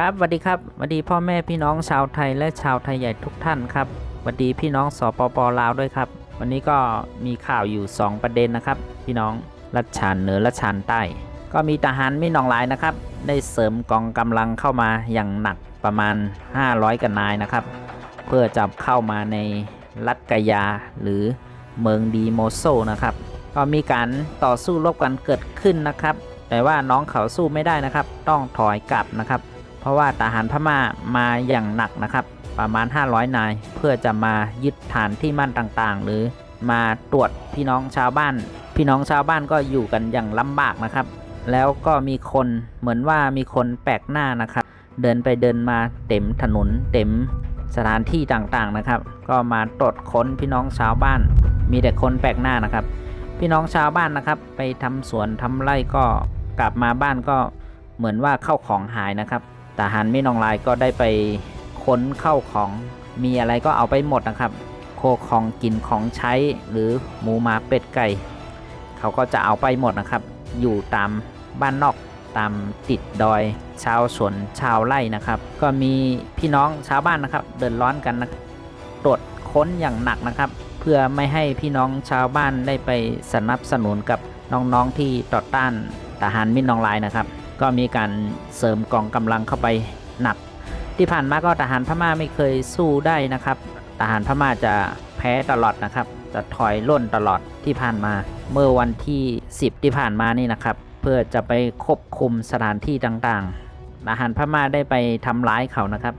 ครับสวัสดีครับสวัสดีพ่อแม่พี่น้องชาวไทยและชาวไทยใหญ่ทุกท่านครับสวัสดีพี่น้องสปปลาวด้วยครับ วันนี้ก็มีข่าวอยู่ 2 ประเด็นนะครับ พี่น้องรัชชานเหนือรัชชานใต้ ก็มีทหารไม่นองหลายนะครับ ได้เสริมกองกำลังเข้ามาอย่างหนักประมาณ 500กันนายนะครับ เพื่อจะเข้ามาในรัฐกายาหรือเมืองดีโมโซนะครับก็มีการต่อสู้รบกันเกิดขึ้นนะครับ แต่ว่าน้องเขาสู้ไม่ได้นะครับ ต้องถอยกลับนะครับ เพราะว่าทหารพม่ามาอย่างหนักนะครับ ประมาณ 500 นาย เพื่อจะมายึดฐานที่มั่นต่างๆ หรือมาตรวจพี่น้องชาวบ้าน พี่น้องชาวบ้านก็อยู่กันอย่างลำบากนะครับ แล้วก็มีคนเหมือนว่ามีคนแปลกหน้านะครับ เดินไปเดินมาเต็มถนนเต็มสถานที่ต่างๆนะครับ ก็มาตรวจค้นพี่น้องชาวบ้าน มีแต่คนแปลกหน้านะครับ พี่น้องชาวบ้านนะครับ ไปทำสวนทำไร่ก็กลับมาบ้านก็เหมือนว่าเข้าของหายนะครับ ทหารไม่นองลายก็ได้ไปค้นเข้าของมีอะไรก็เอาไปหมดนะครับ โคของกินของใช้หรือหมูหมาเป็ดไก่ เขาก็จะเอาไปหมดนะครับ อยู่ตามบ้านนอกตามติดดอยชาวสวนชาวไร่นะครับ ก็มีพี่น้องชาวบ้านนะครับ เดินร้อนกันนะตรวจค้นอย่างหนักนะครับ เพื่อไม่ให้พี่น้องชาวบ้านได้ไปสนับสนุนกับน้องๆที่ต่อต้านทหารมินนองลายนะครับ ก็มีการเสริมกองกำลังเข้าไปหนัก ที่ผ่านมาก็ทหารพม่าไม่เคยสู้ได้นะครับ ทหารพม่าจะแพ้ตลอดนะครับ จะถอยล่นตลอดที่ผ่านมา เมื่อวันที่ 10 ที่ผ่านมานี่นะครับ เพื่อจะไปควบคุมสถานที่ต่างๆทหารพม่าได้ไปทำร้ายเขานะครับ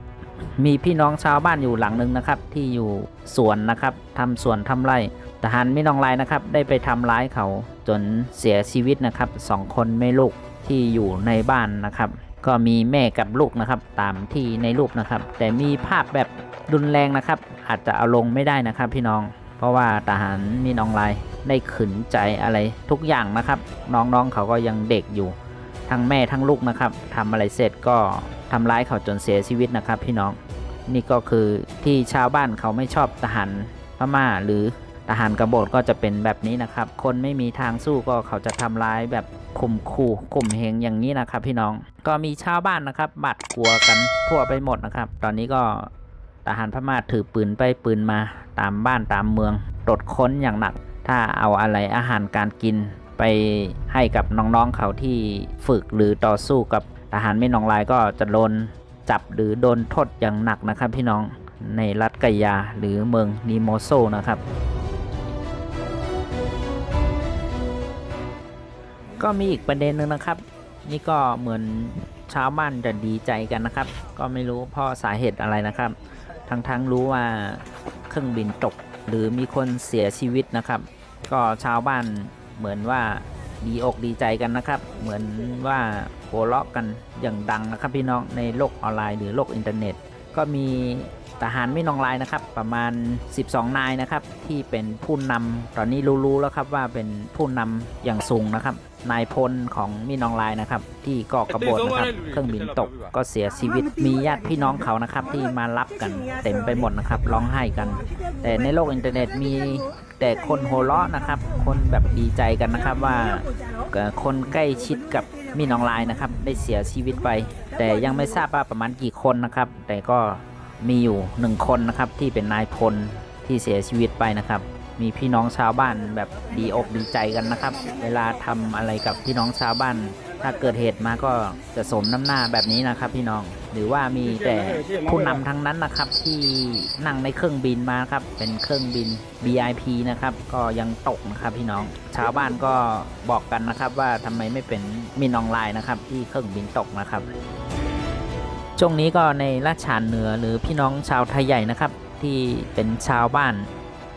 มีพี่น้องชาวบ้านอยู่หลังหนึ่งนะครับ ที่อยู่สวนนะครับทำสวนทำไร่ทหารไม่นองลายนะครับ ได้ไปทำร้ายเขาจนเสียชีวิตนะครับสองคนแม่ลูก ที่อยู่ในบ้านนะครับ ก็มีแม่กับลูกนะครับ ตามที่ในรูปนะครับ แต่มีภาพแบบรุนแรงนะครับ อาจจะเอาลงไม่ได้นะครับพี่น้อง เพราะว่าทหารมีน้องลายได้ขืนใจอะไรทุกอย่างนะครับ น้องๆเขาก็ยังเด็กอยู่ ทั้งแม่ทั้งลูกนะครับทำอะไรเสร็จก็ทำร้ายเขาจนเสียชีวิตนะครับพี่น้องนี่ก็คือที่ชาวบ้านเขาไม่ชอบทหารพม่าหรือทหารกบฏก็จะเป็นแบบนี้นะครับ คนไม่มีทางสู้ก็เขาจะทำร้ายแบบ ข่มขู่ข่มเหงอย่างนี้นะครับ พี่น้องก็มีชาวบ้านนะครับบาดกลัวกันทั่วไปหมดนะครับ ตอนนี้ก็ทหารพม่าถือปืนไปปืนมาตามบ้านตามเมืองตรวจค้นอย่างหนัก ถ้าเอาอะไรอาหารการกินไปให้กับน้องๆเขาที่ฝึกหรือต่อสู้กับทหารไม่นองลายก็จะโดนจับหรือโดนโทษอย่างหนักนะครับ พี่น้องในรัฐกายาหรือเมืองนิโมโซนะครับ ก็มีอีกประเด็นหนึ่งนะครับ นี่ก็เหมือนชาวบ้านจะดีใจกันนะครับ ก็ไม่รู้เพราะสาเหตุอะไรนะครับ ทั้งๆรู้ว่าเครื่องบินตก หรือมีคนเสียชีวิตนะครับ ก็ชาวบ้านเหมือนว่าดีอกดีใจกันนะครับ เหมือนว่าโหเราะกันอย่างดังนะครับพี่น้องในโลกออนไลน์หรือโลกอินเทอร์เน็ต ก็มีทหารไม่นองลายนะครับ ประมาณ 12 นายนะครับ ที่เป็นผู้นำตอนนี้รู้ๆแล้วครับว่าเป็นผู้นำอย่างสูงนะครับ นายพลของมีนองลายนะครับ ที่ก่อกระบฏนะครับ เครื่องบินตกก็เสียชีวิตมีญาติพี่น้องเขานะครับ ที่มารับกันเต็มไปหมดนะครับร้องไห้กัน แต่ในโลกอินเทอร์เน็ตมีแต่คนโหเราะนะครับ คนแบบดีใจกันนะครับว่าคนใกล้ชิดกับมีนองลายนะครับ ได้เสียชีวิตไป แต่ยังไม่ทราบว่าประมาณกี่คนนะครับ แต่ก็มีอยู่หนึ่งคนนะครับที่เป็นนายพลที่เสียชีวิตไปนะครับ มีพี่น้องชาวบ้านแบบดีอกดีใจกันนะครับ เวลาทำอะไรกับพี่น้องชาวบ้าน ถ้าเกิดเหตุมาก็จะสมน้ำหน้าแบบนี้นะครับ พี่น้อง หรือว่ามีแต่ผู้นำทั้งนั้นนะครับที่นั่งในเครื่องบินมาครับ เป็นเครื่องบิน VIP นะครับ ก็ยังตกนะครับพี่น้อง ชาวบ้านก็บอกกันนะครับ ว่าทำไมไม่เป็นมินออนไลน์นะครับ ที่เครื่องบินตกนะครับ ช่วงนี้ก็ในราชานเหนือหรือพี่น้องชาวไทยใหญ่นะครับ ที่เป็นชาวบ้าน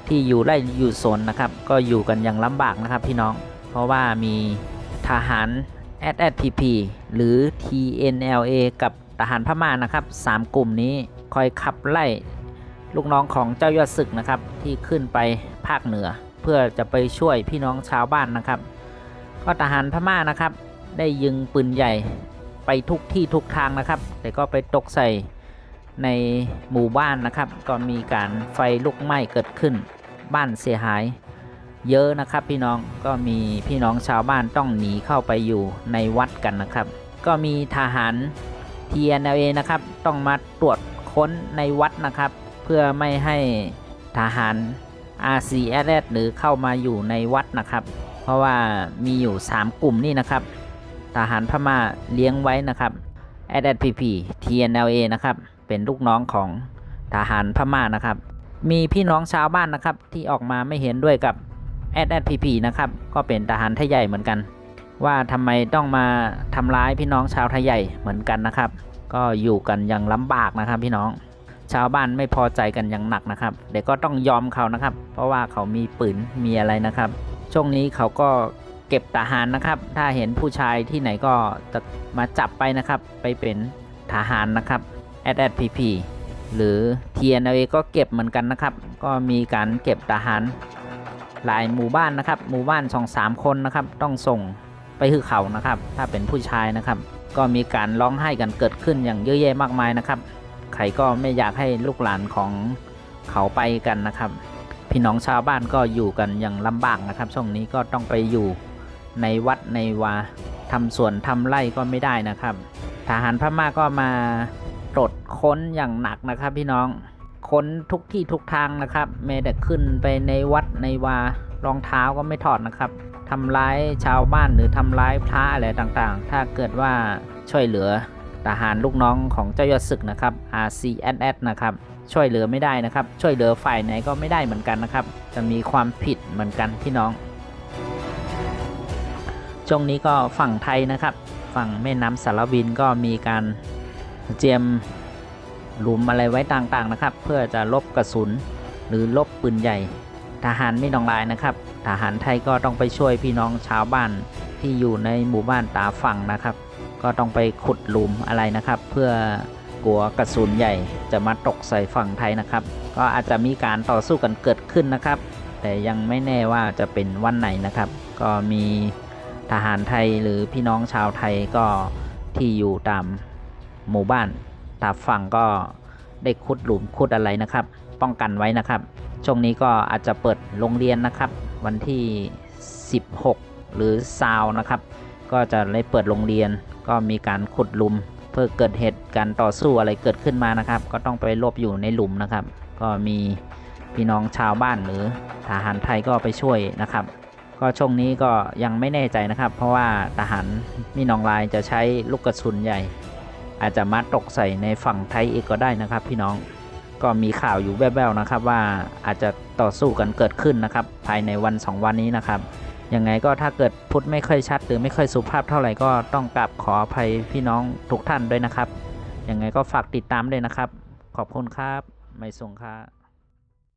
ที่อยู่ไร่อยู่สนนะครับ ก็อยู่กันอย่างลำบากนะครับ พี่น้อง เพราะว่ามีทหาร SSPP หรือ TNLA กับทหารพม่านะครับสามกลุ่มนี้คอยขับไล่ลูกน้องของเจ้ายอดศึกนะครับ ที่ขึ้นไปภาคเหนือ เพื่อจะไปช่วยพี่น้องชาวบ้านนะครับ ก็ทหารพม่านะครับ ได้ยิงปืนใหญ่ไปทุกที่ทุกทางนะครับ แต่ก็ไปตกใส่ในหมู่บ้านนะครับ ก็มีการไฟลุกไหม้เกิดขึ้น บ้านเสียหาย เยอะนะครับพี่น้องก็มีพี่น้องชาวบ้านต้องหนีเข้าไปอยู่ในวัดกันนะครับ ก็มีทหาร TNLA นะครับต้องมาตรวจค้นในวัดนะครับ เพื่อไม่ให้ทหาร RCS หรือเข้ามาอยู่ในวัดนะครับ เพราะว่ามีอยู่ 3 กลุ่มนี่นะครับ ทหารพม่าเลี้ยงไว้นะครับ SSPP TNLA นะครับเป็นลูกน้องของทหารพม่านะครับ มีพี่น้องชาวบ้านนะครับที่ออกมาไม่เห็นด้วยกับ SSPP นะครับ ก็เป็นทหารไทยใหญ่เหมือนกัน ว่าทำไมต้องมาทำร้ายพี่น้องชาวไทยใหญ่เหมือนกันนะครับ ก็อยู่กันอย่างลำบากนะครับพี่น้องชาวบ้านไม่พอใจกันอย่างหนักนะครับ เด็กก็ต้องยอมเขานะครับ เพราะว่าเขามีปืนมีอะไรนะครับ ช่วงนี้เขาก็เก็บทหารนะครับ ถ้าเห็นผู้ชายที่ไหนก็จะมาจับไปนะครับ ไปเป็นทหารนะครับ SSPP หรือ TNLA ก็เก็บเหมือนกันนะครับ ก็มีการเก็บทหาร หลายหมู่บ้านนะครับ หมู่บ้านสองสามคนนะครับ ต้องส่งไปคือเขานะครับ ถ้าเป็นผู้ชายนะครับ ก็มีการร้องไห้กันเกิดขึ้นอย่างเยอะแยะมากมายนะครับ ใครก็ไม่อยากให้ลูกหลานของเขาไปกันนะครับ พี่น้องชาวบ้านก็อยู่กันอย่างลำบากนะครับ ช่วงนี้ก็ต้องไปอยู่ในวัดในวาทำสวนทำไร่ก็ไม่ได้นะครับ ทหารพม่าก็มาตรวจค้นอย่างหนักนะครับ พี่น้อง ค้นทุกที่ทุกทางนะครับแม้แต่ขึ้นไปในวัดในวารองเท้าก็ไม่ถอดนะครับทำร้ายชาวบ้านหรือทำร้ายพระอะไรต่างๆ ถ้าเกิดว่าช่วยเหลือทหารลูกน้องของเจ้ายอดศึกนะครับ RCSS นะครับ ช่วยเหลือไม่ได้นะครับ ช่วยเหลือฝ่ายไหนก็ไม่ได้เหมือนกันนะครับ จะมีความผิดเหมือนกันพี่น้องช่วงนี้ก็ฝั่งไทยนะครับ ฝั่งแม่น้ำสารวินก็มีการเจียม หลุมอะไรไว้ต่างๆนะครับ เพื่อจะลบกระสุน หรือลบปืนใหญ่ ทหารไม่ต้องลายนะครับ ทหารไทยก็ต้องไปช่วยพี่น้องชาวบ้านที่อยู่ในหมู่บ้านตาฝั่งนะครับ ก็ต้องไปขุดหลุมอะไรนะครับ เพื่อกลัวกระสุนใหญ่จะมาตกใส่ฝั่งไทยนะครับ ก็อาจจะมีการต่อสู้กันเกิดขึ้นนะครับ แต่ยังไม่แน่ว่าจะเป็นวันไหนนะครับ ก็มีทหารไทยหรือพี่น้องชาวไทยก็ที่อยู่ตามหมู่บ้าน ตามฝั่งก็ได้ขุดหลุมขุดอะไรนะครับ ป้องกันไว้นะครับ ช่วงนี้ก็อาจจะเปิดโรงเรียนนะครับ วันที่ 16 หรือซาวนะครับ ก็จะได้เปิดโรงเรียน ก็มีการขุดหลุม เพื่อเกิดเหตุการต่อสู้อะไรเกิดขึ้นมานะครับ ก็ต้องไปหลบอยู่ในหลุมนะครับ ก็มีพี่น้องชาวบ้านหรือทหารไทยก็ไปช่วยนะครับ ก็ช่วงนี้ก็ยังไม่แน่ใจนะครับ เพราะว่าทหารมีนองลายจะใช้ลูกกระสุนใหญ่ อาจจะมาตกใส่ในฝั่งไทยอีกก็ได้นะครับ พี่น้องก็มีข่าวอยู่แว่วๆนะครับว่าอาจจะต่อสู้กันเกิดขึ้นนะครับ ภายในวัน 2 วันนี้นะครับยังไงก็ถ้าเกิดพูดไม่ค่อยชัด หรือไม่ค่อยสุภาพเท่าไหร่ก็ต้องกราบขออภัยพี่น้องทุกท่านด้วยนะครับยังไงก็ฝากติดตามด้วยนะครับ ขอบคุณครับ ไม่ส่งครับ